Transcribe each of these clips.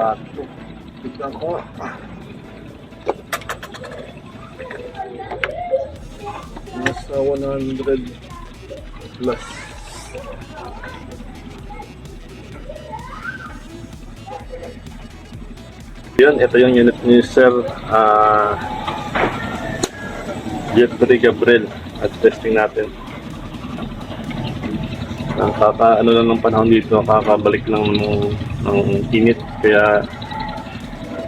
Bato. Tignan ko. Nasa 100 plus. Yun, ito yung unit ni Sir ah Jeffrey Gabriel at testing natin. Nakaka ano lang ng panahon dito, nakakabalik lang ng, ng init kaya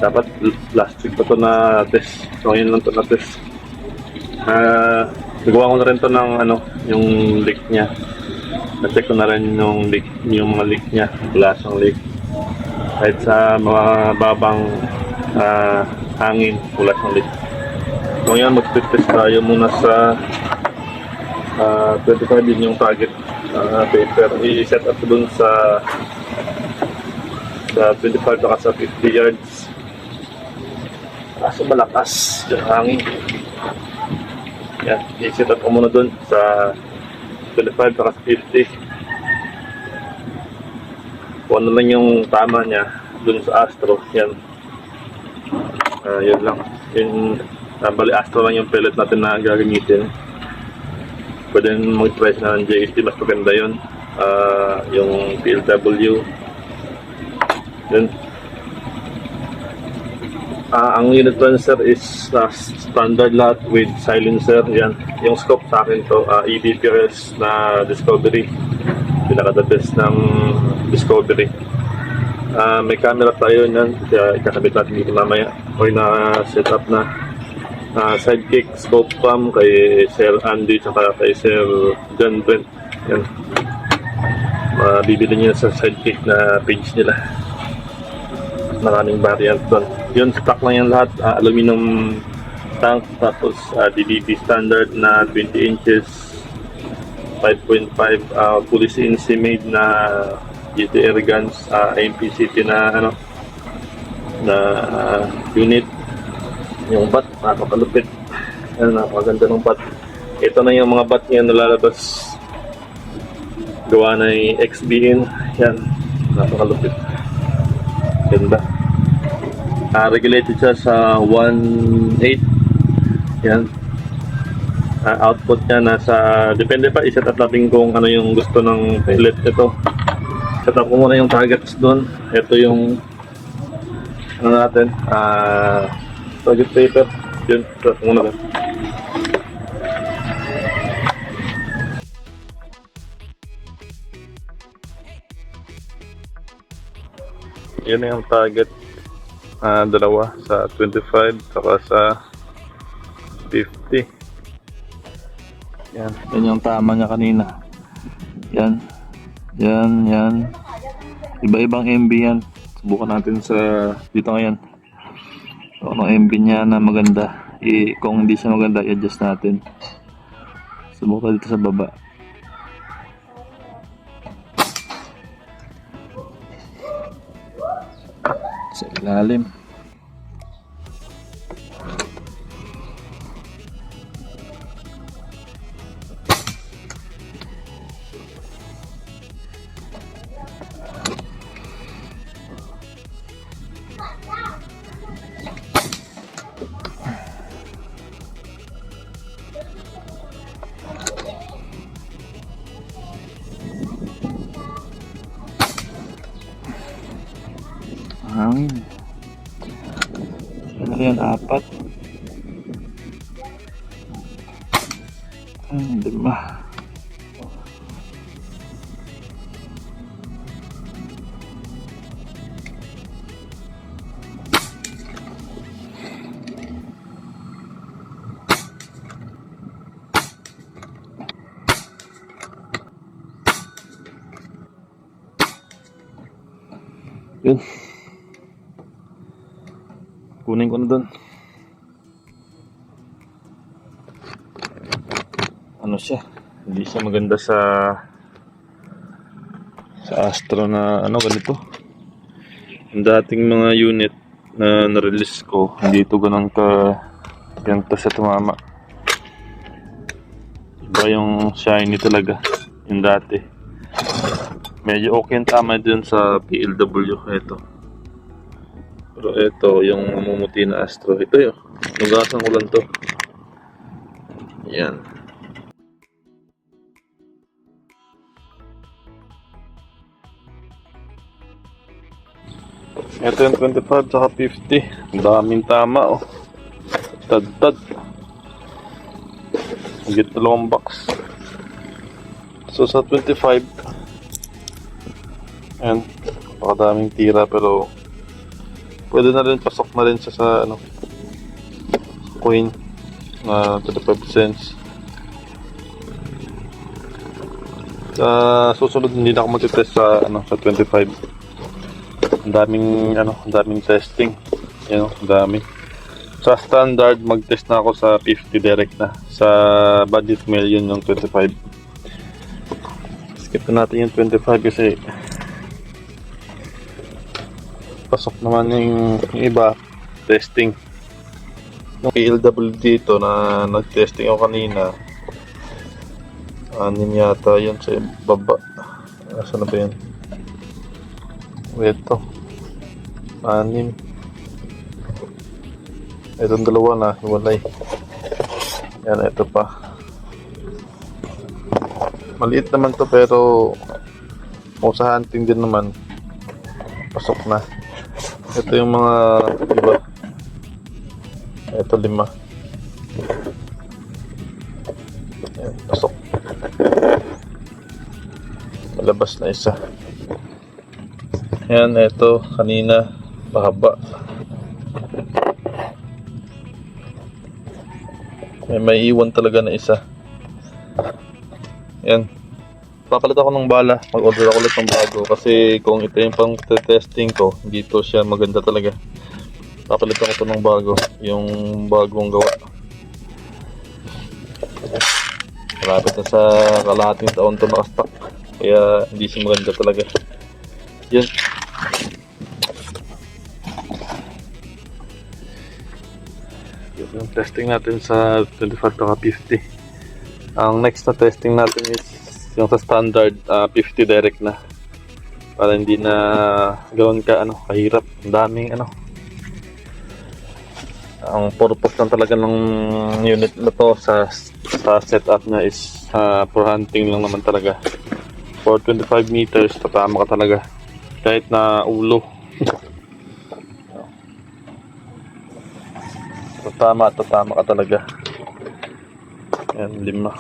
dapat last week pa to na test. So ngayon lang to na test. Ah, nagawa ko na rin to ng ano, yung leak niya. Na-check ko na rin yung leak, yung mga leak niya, glass ng leak. Kahit sa mga babang ah, hangin, ulas ng leak. So ngayon mag-test tayo muna sa ah 25 din yung target ah, paper. I-set up dun sa sa 25 saka sa 50 yards. Kaso malakas yung hangin. Yan, i-set up ko muna dun sa 25 saka sa 50. Kung ano lang yung tama niya dun sa Astro. Yan. Ah, yun lang. Yun, ah, bali Astro lang yung pellet natin na gagamitin. Pwede mag-try na ng JST, mas maganda yun. Ah, yung PLW. Yun. Ah, ang unit lancer is ah, standard lahat with silencer. Yan. Yung scope sa akin to, ah, EBPRS na Discovery. Pinaka-the best ng Discovery. Ah, may camera tayo yan. Kaya ikakabit natin dito mamaya. O na set up na. Ah, sidekick scope cam kay Sir Andy tsaka kay Sir John Brent. Yan. Mabibili niyo sa sidekick na page nila. Maraming variant doon. Yun, stock lang yan lahat. Ah, aluminum tank, tapos ah, DDP standard na 20 inches, 5.5 uh, fully CNC made na GTR guns, ah, AMPCT na ano na ah, unit. Yung bat, napakalupit. Yan, napakaganda ng bat. Ito na yung mga bat niya nalalabas. Gawa na yung XBN. Yan, napakalupit. Ganda. Ah, regulated siya sa 1.8. Yan. Ah, output niya nasa, depende pa, iset up natin kung ano yung gusto ng pellet ito. Set up ko muna yung targets doon. Ito yung, ano natin, ah, target paper. Yun, set up muna doon. Na yung target Ah, dalawa sa 25 saka sa 50. Yan. Yan yung tama niya kanina. Yan. Yan, yan. Iba-ibang MB yan. Subukan natin sa dito ngayon. So, anong MB niya na maganda. I, kung hindi siya maganda, i-adjust natin. Subukan dito sa baba. Sa ilalim. Apat. Hmm, lima. Yun. Kunin ko na doon. Ano siya? Hindi siya maganda sa sa Astro na ano ganito. Yung dating mga unit na na-release ko, hindi ito ganun ka ganito sa tumama. Iba yung shiny talaga. Yung dati. Medyo okay yung tama dun sa PLW. Ito. Pero ito, yung mamumuti na astro. Ito yun. Nugasan ko lang to. Yan. Ito yung 25 tsaka 50. Ang daming tama oh. Tad-tad. Higit dalawang box. So sa 25, ayan, pakadaming tira pero pwede na rin pasok na rin siya sa ano coin na 25 cents. Sa susunod hindi na ako magte-test sa ano sa 25. Ang daming ano, ang daming testing. Yan oh, ang dami. Sa standard mag-test na ako sa 50 direct na. Sa budget meal yun yung 25. Skip na natin yung 25 kasi pasok naman yung, iba testing. Yung ALW dito na nag-testing ako kanina anim yata yun sa baba. Nasaan na ba yun? Ito. Anim. Itong dalawa na, hiwalay. Yan, ito pa. Maliit naman to pero kung sa hunting din naman, pasok na. Ito yung mga iba. Ito lima. Yan, pasok. Malabas na isa. Yan, ito kanina mahaba. May may iwan talaga na isa. Yan. Papalit ako ng bala. Mag-order ako ulit ng bago. Kasi kung ito yung pang testing ko, dito siya maganda talaga. Papalit ako ito ng bago. Yung bagong gawa. Malapit na sa kalahating taon to nakastock. Kaya hindi siya maganda talaga. Yun. Yun yung testing natin sa 25 to 50. Ang next na testing natin is yung sa standard ah, 50 direct na. Para hindi na gawin ka ano, kahirap. Ang daming ano. Ang purpose lang talaga ng unit na to sa sa setup niya is ah, for hunting lang naman talaga. For 25 meters, tatama ka talaga. Kahit na ulo. tatama, tatama ka talaga. Yan, lima.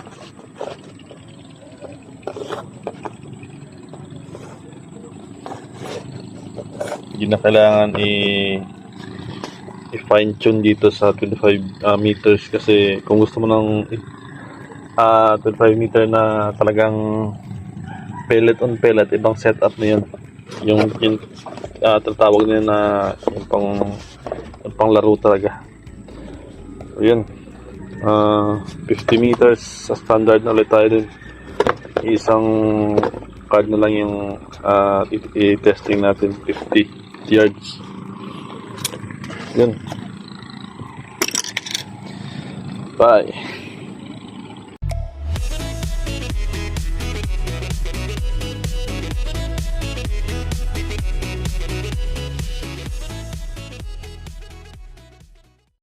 Hindi na kailangan i i-fine tune dito sa 25 ah, meters kasi kung gusto mo ng ah 25 meter na talagang pellet on pellet ibang setup na yun. Yung, yung ah, tatawag nila na yung pang yung pang laro talaga. So yun. Ah, 50 meters sa standard na ulit tayo dun. Isang card na lang yung i- i-testing natin 50 yards yun bye